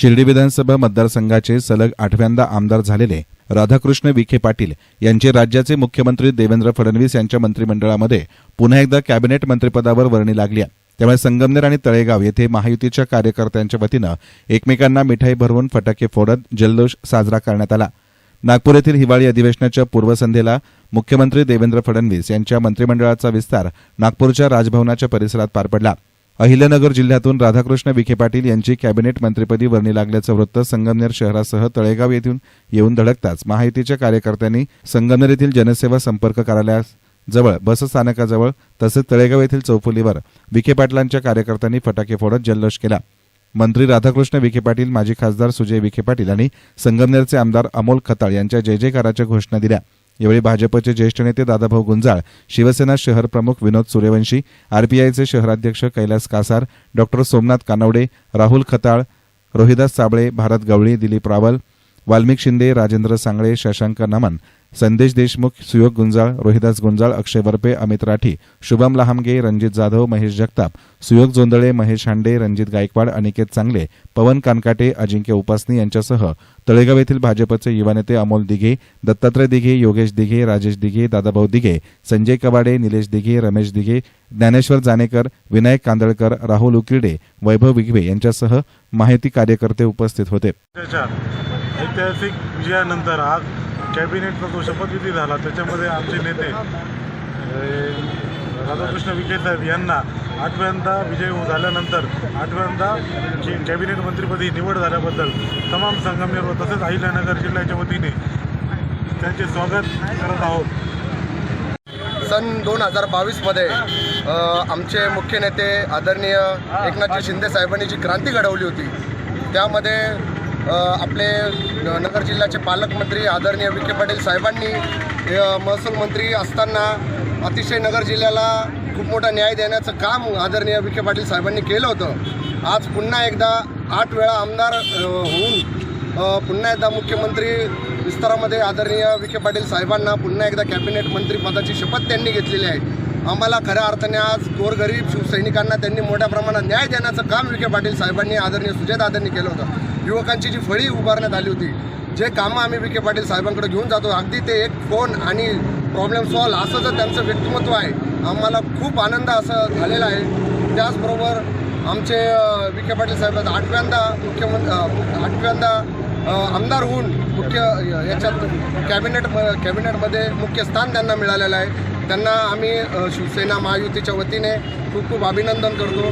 शिर्डी विधानसभा मतदारसंघाचे सलग आठव्यांदा आमदार झालेले राधाकृष्ण विखे पाटील यांचे राज्याचे मुख्यमंत्री देवेंद्र फडणवीस यांच्या मंत्रिमंडळामध्ये पुन्हा एकदा कॅबिनेट मंत्रिपदावर वर्णी लागली आहे. त्यामुळे संगमनेर आणि तळेगाव येथे महायुतीच्या कार्यकर्त्यांच्या वतीनं एकमेकांना मिठाई भरवून फटाके फोडत जल्लोष साजरा करण्यात आला. नागपूर येथील हिवाळी अधिवेशनाच्या पूर्वसंध्येला मुख्यमंत्री देवेंद्र फडणवीस यांच्या मंत्रिमंडळाचा विस्तार नागपूरच्या राजभवनाच्या परिसरात पार पडला. अहिल्यानगर जिल्ह्यातून राधाकृष्ण विखे पाटील यांची कॅबिनेट मंत्रिपदी वर्णी लागल्याचं वृत्त संगमनेर शहरासह तळेगाव येथून येऊन धडकताच महायुतीच्या कार्यकर्त्यांनी संगमनेर येथील जनसेवा संपर्क कार्यालयाजवळ बसस्थानकाजवळ तसेच तळेगाव येथील चौफुलीवर विखे पाटलांच्या कार्यकर्त्यांनी फटाके फोडत जल्लोष केला. मंत्री राधाकृष्ण विखे पाटील माजी खासदार सुजय विखे पाटील आणि संगमनेरचे आमदार अमोल खताळ यांच्या जय जयकाराच्या घोषणा दिल्या. यावेळी भाजपचे ज्येष्ठ नेते दादाभाऊ गुंजाळ शिवसेना शहर प्रमुख विनोद सूर्यवंशी आरपीआयचे शहराध्यक्ष कैलास कासार डॉक्टर सोमनाथ कानवडे राहुल खताळ रोहिदास साबळे भारत गवळी दिलीप रावल वाल्मिक शिंदे राजेंद्र सांगळे शशांक नमन संदेश देशमुख सुयोग गुंजाळ रोहिदास गुंजाळ अक्षय वरपे अमित राठी शुभम लहामगे रणजित जाधव महेश जगताप सुयोग जोंदळे महेश हांडे रणजित गायकवाड अनिकेत चांगले पवन कानकाटे अजिंक्य उपासनी यांच्यासह तळेगाव येथील भाजपचे युवा नेते अमोल दिघे दत्तात्रय दिघे योगेश दिघे राजेश दिघे दादाभाऊ दिघे संजय कबाडे निलेश दिघे रमेश दिघे ज्ञानेश्वर जानेकर विनायक कांदळकर राहुल उकिरडे वैभव विघवे यांच्यासह माहिती कार्यकर्ते उपस्थित होते. ऐतिहासिक विजयानंतर आज कॅबिनेटचा जो शपथविधी झाला त्याच्यामध्ये आमचे नेते राधाकृष्ण विखे साहेब यांना आठव्यांदा विजय झाल्यानंतर आठव्यांदा जी कॅबिनेट मंत्रीपदी निवड झाल्याबद्दल तमाम संगमनेर व तसेच अहिल्यानगर जिल्ह्याच्या वतीने त्यांचे स्वागत करत आहोत. सन दोन हजार बावीसमध्ये आमचे मुख्य नेते आदरणीय एकनाथजी शिंदे साहेबांनी जी क्रांती घडवली होती त्यामध्ये आपले नगर जिल्ह्याचे पालकमंत्री आदरणीय विखे पाटील साहेबांनी महसूल मंत्री असताना अतिशय नगर जिल्ह्याला खूप मोठा न्याय देण्याचं काम आदरणीय विखे पाटील साहेबांनी केलं होतं. आज पुन्हा एकदा आठ वेळा आमदार होऊन पुन्हा एकदा मुख्यमंत्री विस्तारामध्ये आदरणीय विखे पाटील साहेबांना पुन्हा एकदा कॅबिनेट मंत्रीपदाची शपथ त्यांनी घेतलेली आहे. आम्हाला खऱ्या अर्थाने आज गोरगरीब शिवसैनिकांना त्यांनी मोठ्या प्रमाणात न्याय देण्याचं काम विखे पाटील साहेबांनी आदरणीय सुजयदादांनी केलं होतं. युवकांची जी फळी उभारण्यात आली होती जे कामं आम्ही विखे पाटील साहेबांकडे घेऊन जातो अगदी ते एक फोन आणि प्रॉब्लेम सॉल्व असं जर त्यांचं व्यक्तिमत्व आहे आम्हाला खूप आनंद असं झालेला आहे. त्याचबरोबर आमचे विखे पाटील साहेब आठव्यांदा मुख्यमंत्री आठव्यांदा आमदार होऊन मुख्य याच्यात कॅबिनेट कॅबिनेटमध्ये मुख्य स्थान त्यांना मिळालेलं आहे. त्यांना आम्ही शिवसेना महायुतीच्या वतीने खूप खूप अभिनंदन करतो.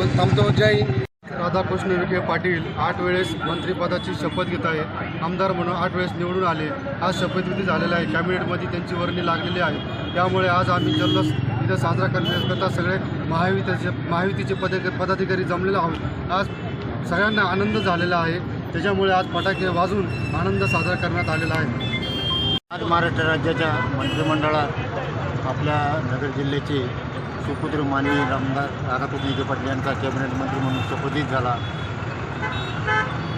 व थांबतो. जय हिंद. राधाकृष्ण विखे पाटील आठ वेळेस मंत्रिपदाची शपथ घेत आहे. आमदार म्हणून आठ वेळेस निवडून आले. आज शपथविधी झालेला आहे. कॅबिनेटमध्ये त्यांची वर्णी लागलेली आहे. त्यामुळे आज आम्ही जल्लोष इथं साजरा करण्याकरता सगळे महायुतीचे महायुतीचे पद पदाधिकारी जमलेले आहोत. आज सगळ्यांना आनंद झालेला आहे. त्याच्यामुळे आज फटाके वाजून आनंद साजरा करण्यात आलेला आहे. आज महाराष्ट्र राज्याच्या मंत्रिमंडळात आपल्या नगर जिल्ह्याचे सुपुत्र माननीय रामदास राधाकृष्ण विखे पाटील यांचा कॅबिनेट मंत्री म्हणून शपथित झाला.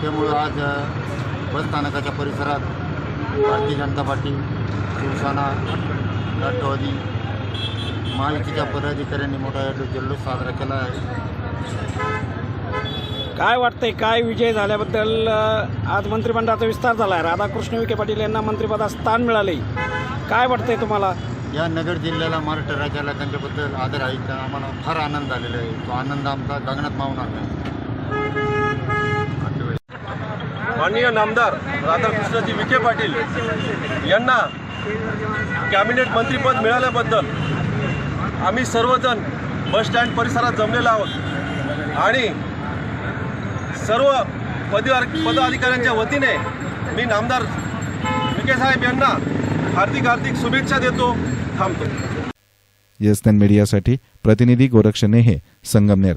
त्यामुळं आज बसस्थानकाच्या परिसरात भारतीय जनता पार्टी शिवसेना राष्ट्रवादी महायुतीच्या पदाधिकाऱ्यांनी मोठा जल्लोष साजरा केला आहे. काय वाटतंय काय विजय झाल्याबद्दल आज मंत्रिमंडळाचा विस्तार झाला आहे राधाकृष्ण विखे पाटील यांना मंत्रिपदात स्थान मिळाले. काय वाटतंय तुम्हाला? या नगर जिल्ह्याला महाराष्ट्र राज्याला त्यांच्याबद्दल आदर आहे तर आम्हाला फार आनंद आलेला आहे. तो आनंद आमचा गगनात मावणार नाही माननीय नामदार राधाकृष्णजी विखे पाटील यांना कॅबिनेट मंत्रीपद मिळाल्याबद्दल आम्ही सर्वजण बस स्टँड परिसरात जमलेलो आहोत. आणि सर्व पदवार पदाधिकाऱ्यांच्या वतीने मी नामदार विखे साहेब यांना हार्दिक हार्दिक शुभेच्छा देतो. थांबतो. येस मीडियासाठी प्रतिनिधी गोरक्ष नेहे संगमनेर